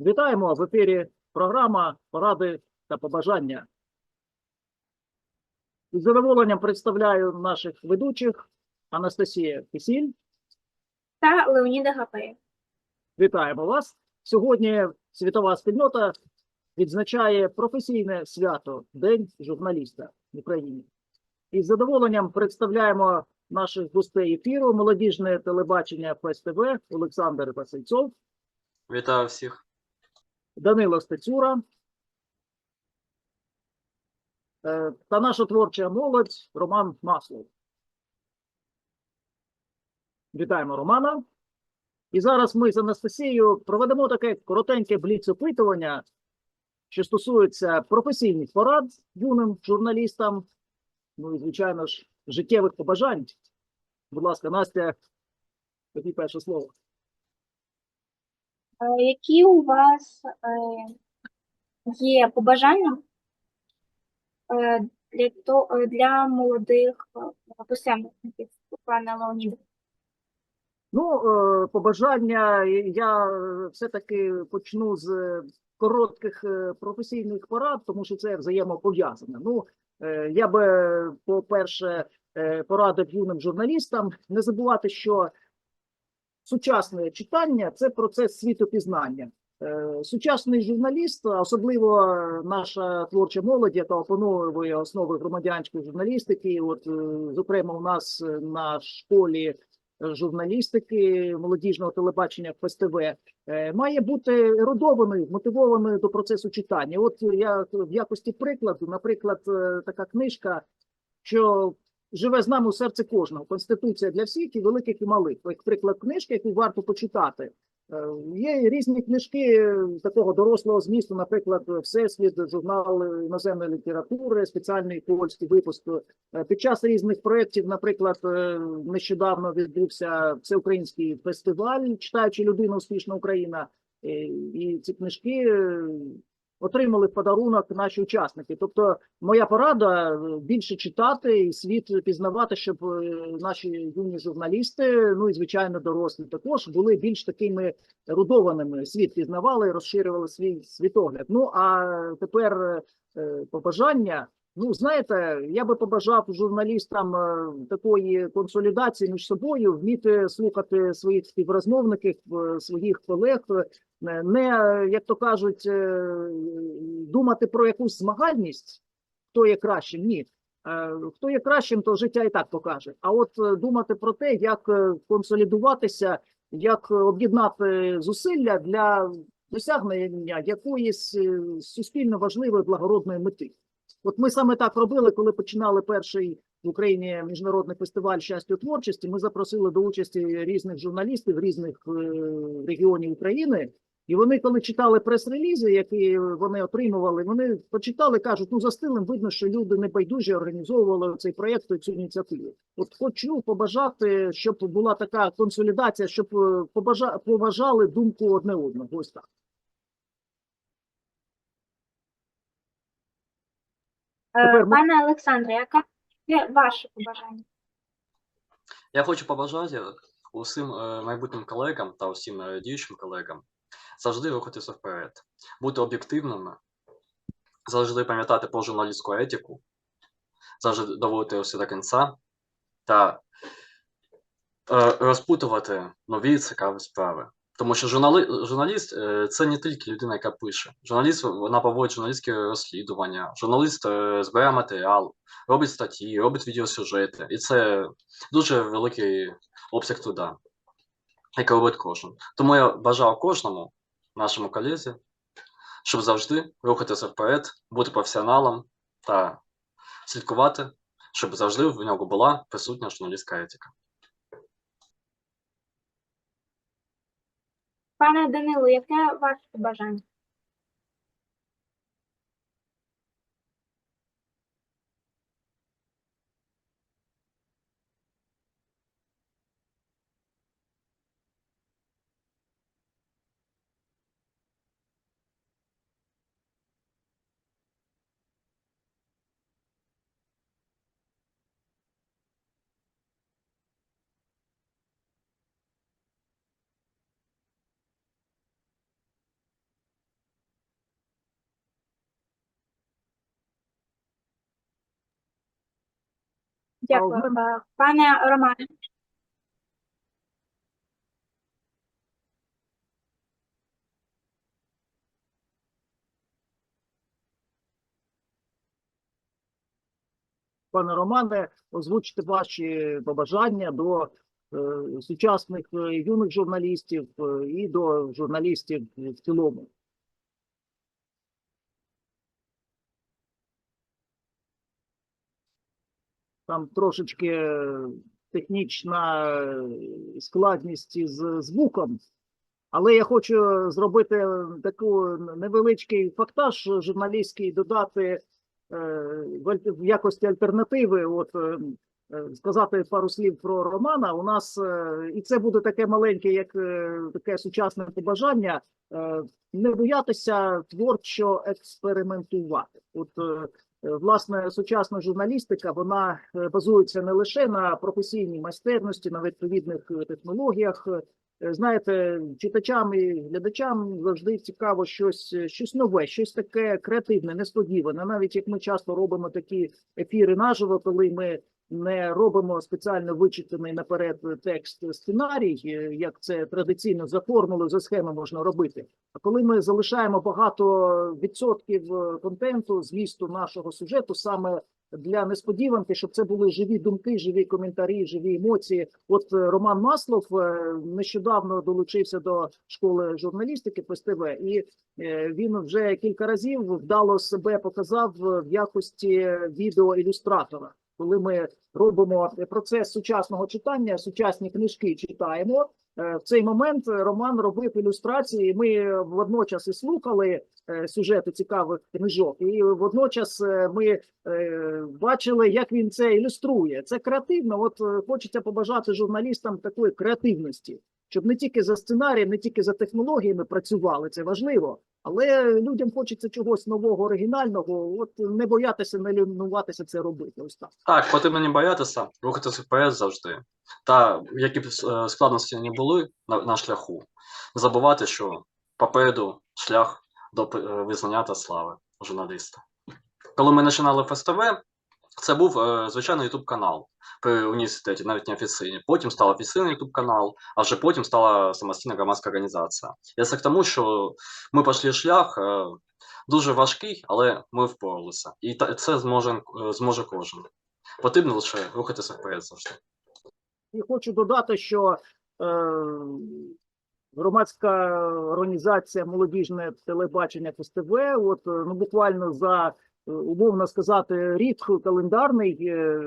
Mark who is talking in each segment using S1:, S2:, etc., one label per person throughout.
S1: Вітаємо в ефірі програма Поради та побажання. Із задоволенням представляю наших ведучих Анастасія Кисіль.
S2: та Леоніда Гапеєв.
S1: Вітаємо вас. Сьогодні світова спільнота відзначає професійне свято День журналіста в Україні. Із задоволенням представляємо наших гостей ефіру молодіжне телебачення ФСТВ Олександр Васильцов,
S3: Вітаю всіх.
S1: Данило Стецюра е, та наша творча молодь Роман Маслов. Вітаємо Романа. І зараз ми з Анастасією проведемо таке коротеньке бліц-опитування, що стосується професійних порад юним журналістам, ну і, звичайно ж, життєвих побажань. Будь ласка, Настя, тобі перше слово.
S2: Які у вас е, є побажання е, для, е, для молодих писемників, пане Леоніде?
S1: Ну, побажання я все-таки почну з коротких професійних порад, тому що це взаємопов'язане. Ну, я би, по-перше, порадив юним журналістам не забувати, що сучасне читання це процес світопізнання. Е, Сучасний журналіст, особливо е, наша творча молодь, яка опановує основи громадянської журналістики. От, е, зокрема, у нас на школі журналістики молодіжного телебачення ФСТВ має бути ерудованою, мотивованою до процесу читання. От я в якості прикладу, наприклад, така книжка, що живе з нами у серці кожного. Конституція для всіх і великих і малих. Як приклад книжки, яку варто почитати. Е, Є різні книжки е, такого дорослого змісту, наприклад, Всесвіт, журнал іноземної літератури, спеціальний польський випуск. Е, Під час різних проєктів, наприклад, нещодавно відбувся всеукраїнський фестиваль, читаючи людина успішна Україна. І ці книжки отримали подарунок наші учасники. Тобто, моя порада більше читати і світ пізнавати, щоб е, наші юні журналісти, ну і звичайно, дорослі також були більш такими ерудованими. Світ пізнавали, розширювали свій світогляд. Ну а тепер е, побажання. Ну, знаєте, я би побажав журналістам е, такої консолідації між собою, вміти слухати своїх співрозмовників, своїх колег, не, е, як то кажуть, е, думати про якусь змагальність, хто є кращим, ні. Е, Хто є кращим, то життя і так покаже. А от думати про те, як консолідуватися, як об'єднати зусилля для досягнення якоїсь суспільно важливої благородної мети. От ми саме так робили, коли починали перший в Україні міжнародний фестиваль щастя творчості. Ми запросили до участі різних журналістів різних регіонів України. І вони, коли читали прес-релізи, які вони отримували, вони почитали, кажуть, ну за стилем видно, що люди небайдужі організовували цей проєкт і цю ініціативу. От хочу побажати, щоб була така консолідація, щоб е, побажа, поважали думку одне одного. Ось так.
S2: Е,
S1: Тепер
S2: Пане Олександре, яке ваше побажання?
S3: Я хочу побажати усім е, майбутнім колегам та усім діючим колегам завжди рухатися вперед, бути об'єктивними, завжди пам'ятати про журналістську етику, завжди доводити все до кінця та е, розпутувати нові цікаві справи. Тому що журнали... журналіст е, це не тільки людина, яка пише. Журналіст вона проводить журналістські розслідування, журналіст е, збирає матеріал, робить статті, робить відеосюжети. І це дуже великий обсяг труда, який робить кожен. Тому я бажаю кожному нашому колезі, щоб завжди рухатися вперед, бути професіоналом та слідкувати, щоб завжди в нього була присутня журналістська етика.
S2: Пане Данило, яке ваше побажання? Дякую. Пане Романе,
S1: Пане Романе, озвучте ваші побажання до е, сучасних е, юних журналістів е, і до журналістів в цілому. Там трошечки е, технічна е, складність із звуком, але я хочу зробити таку невеличкий фактаж журналістський, додати е, в якості альтернативи, от е, е, сказати пару слів про Романа. У нас е, і це буде таке маленьке, як е, таке сучасне побажання. е, Не боятися творчо експериментувати. От е, е, власне сучасна журналістика вона е, базується не лише на професійній майстерності, на відповідних е, технологіях. Е, Знаєте, читачам і глядачам завжди цікаво щось, щось нове, щось таке креативне, несподіване. Навіть як ми часто робимо такі ефіри наживо, коли ми не робимо спеціально вичитаний наперед текст сценарій, е, як це традиційно за формулою, за схемою можна робити. А коли ми залишаємо багато відсотків е, контенту, змісту нашого сюжету саме для несподіванки, щоб це були живі думки, живі коментарі, живі емоції. От е, Роман Маслов нещодавно долучився до школи журналістики ПСТВ, і він вже кілька разів вдало себе показав в якості відеоілюстратора. Коли ми робимо процес сучасного читання, сучасні книжки читаємо. е, В цей момент Роман робив ілюстрації. Ми водночас і слухали е, сюжети цікавих книжок, і водночас е, ми е, бачили, як він це ілюструє. Це креативно. От е, хочеться побажати журналістам такої креативності, щоб не тільки за сценарієм, не тільки за технологіями працювали. Це важливо. Але людям хочеться чогось нового, оригінального. От не боятися, не лінуватися це робити. Ось так.
S3: Так, потрібно не боятися, рухатися вперед завжди. Та які б е, складності не були на, на шляху, забувати, що попереду шлях до е, визнання та слави журналіста. Коли ми починали ФСТВ, це був е, звичайний YouTube канал при університеті, навіть не офіційний. Потім став офіційний YouTube канал, а вже потім стала самостійна громадська організація. Я це к тому, що ми пішли шлях е, дуже важкий, але ми впоралися. І це зможе, е, зможе кожен. Потрібно лише рухатися вперед завжди.
S1: І хочу додати, що е, громадська організація молодіжне телебачення ФСТВ, от ну буквально за умовно сказати, рік календарний е,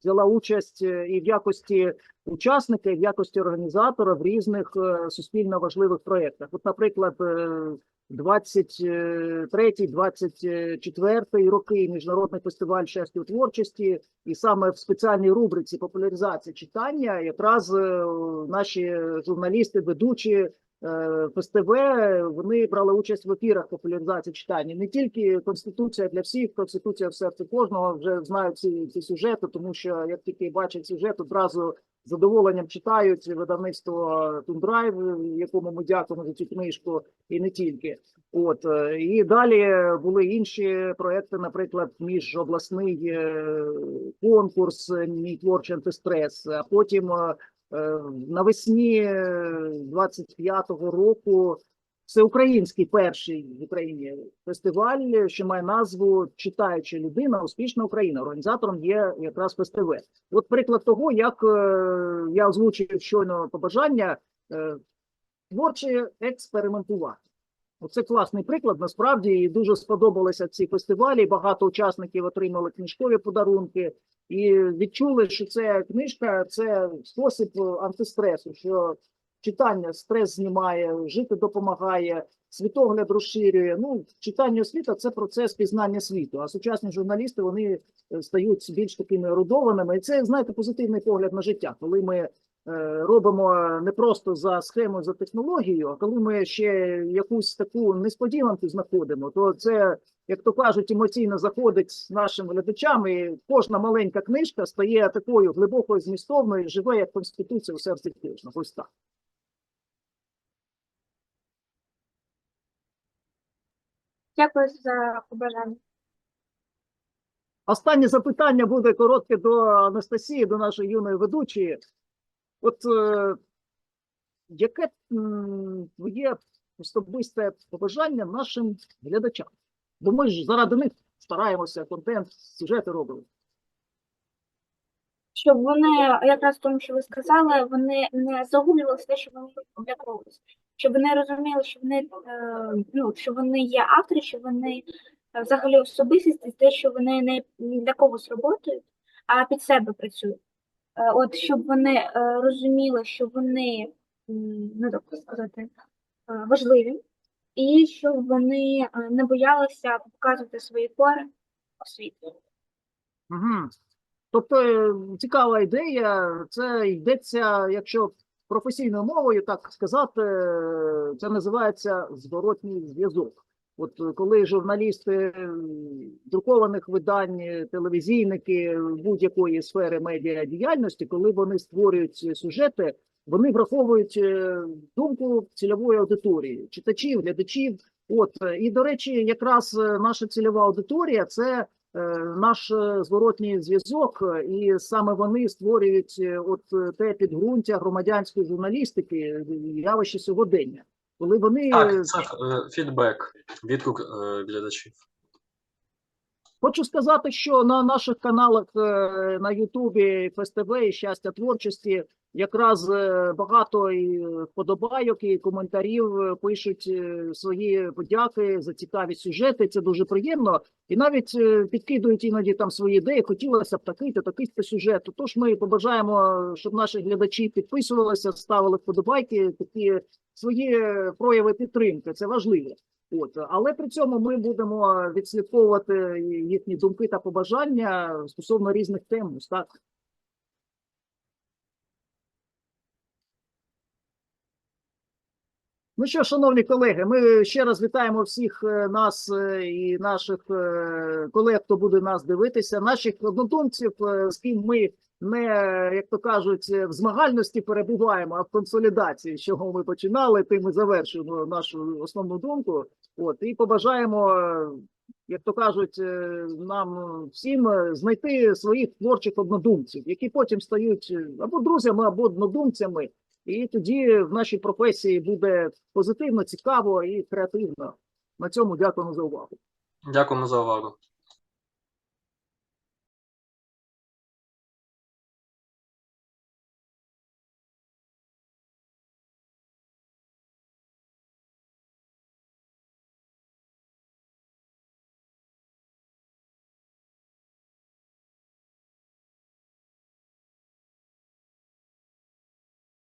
S1: взяла участь е, і в якості учасника, і в якості організатора в різних е, суспільно важливих проєктах. От, наприклад, е, 23-24 роки міжнародний фестиваль щастя у творчості, і саме в спеціальній рубриці популяризація читання якраз наші журналісти, ведучі ФСТВ, вони брали участь в ефірах популяризації читання. Не тільки конституція для всіх, конституція в серці кожного вже знають ці, ці сюжети, тому що як тільки бачать сюжет, одразу з задоволенням читають видавництво Тундрайв, якому ми дякуємо за цю книжку, і не тільки. От е, і далі були інші проекти, наприклад, міжобласний е, конкурс е, Мій творчий антистрес. А потім е, е, навесні е, 25-го року всеукраїнський перший в Україні фестиваль, що має назву Читаюча людина, успішна Україна. Організатором є якраз ФСТВ. От приклад того, як е, я озвучив щойно побажання е, творче експериментувати. Оце класний приклад. Насправді і дуже сподобалися ці фестивалі. Багато учасників отримали книжкові подарунки і відчули, що це книжка це спосіб антистресу, що читання стрес знімає, жити допомагає, світогляд розширює. Ну, читання освіта це процес пізнання світу. А сучасні журналісти вони е, стають більш такими ерудованими. І це знаєте позитивний погляд на життя, коли ми робимо не просто за схемою, за технологією, а коли ми ще якусь таку несподіванку знаходимо, то це, як то кажуть, емоційно заходить з нашим глядачам, і кожна маленька книжка стає такою глибокою змістовною, живе як конституція у серці кожного. Ось так.
S2: Дякую за побажання.
S1: Останнє запитання буде коротке до Анастасії, до нашої юної ведучої. От е, яке твоє особисте побажання нашим глядачам? Бо ми ж заради них стараємося контент, сюжети робимо.
S2: Щоб вони, якраз в тому, що ви сказали, вони не загублювали все, що вони для когось. Щоб вони розуміли, що вони, е, ну, що вони є автори, що вони е, взагалі особистість, те, що вони не для когось працюють, а під себе працюють. Е, От щоб вони е, розуміли, що вони, ну так сказати, е, важливі, і щоб вони не боялися показувати свої пори у світі.
S1: Угу. Тобто цікава ідея. Це йдеться, якщо професійною мовою так сказати, це називається зворотній зв'язок. От е, коли журналісти е, друкованих видань, е, телевізійники будь-якої сфери медіадіяльності, коли вони створюють сюжети, вони враховують думку цільової аудиторії, читачів, глядачів. От і до речі, якраз наша цільова аудиторія це наш зворотній зв'язок, і саме вони створюють от те підґрунтя громадянської журналістики, явище сьогодення, коли вони е,
S3: Так, це е, фідбек, відгук е, глядачів.
S1: Хочу сказати, що на наших каналах е, на Ютубі ФСТВ і щастя творчості якраз е, багато і вподобайок і коментарів е, пишуть е, свої подяки за цікаві сюжети. Це дуже приємно. І навіть підкидують іноді там свої ідеї. Хотілося б такий то такий то сюжет. Тож ми побажаємо, щоб наші глядачі підписувалися, ставили вподобайки, такі свої прояви підтримки. Це важливо. От, але при цьому ми будемо відслідковувати їхні думки та побажання стосовно різних тем. Так. Ну що, шановні колеги, ми ще раз вітаємо всіх е, нас е, і наших е, колег, хто буде нас дивитися, наших однодумців, з ким ми не, як то кажуть, в змагальності перебуваємо, а в консолідації, з чого ми починали, тим і завершуємо нашу основну думку. От і побажаємо, як то кажуть, нам всім знайти своїх творчих однодумців, які потім стають або друзями, або однодумцями. І тоді в нашій професії буде позитивно, цікаво і креативно. На цьому дякуємо за увагу.
S3: Дякуємо за увагу.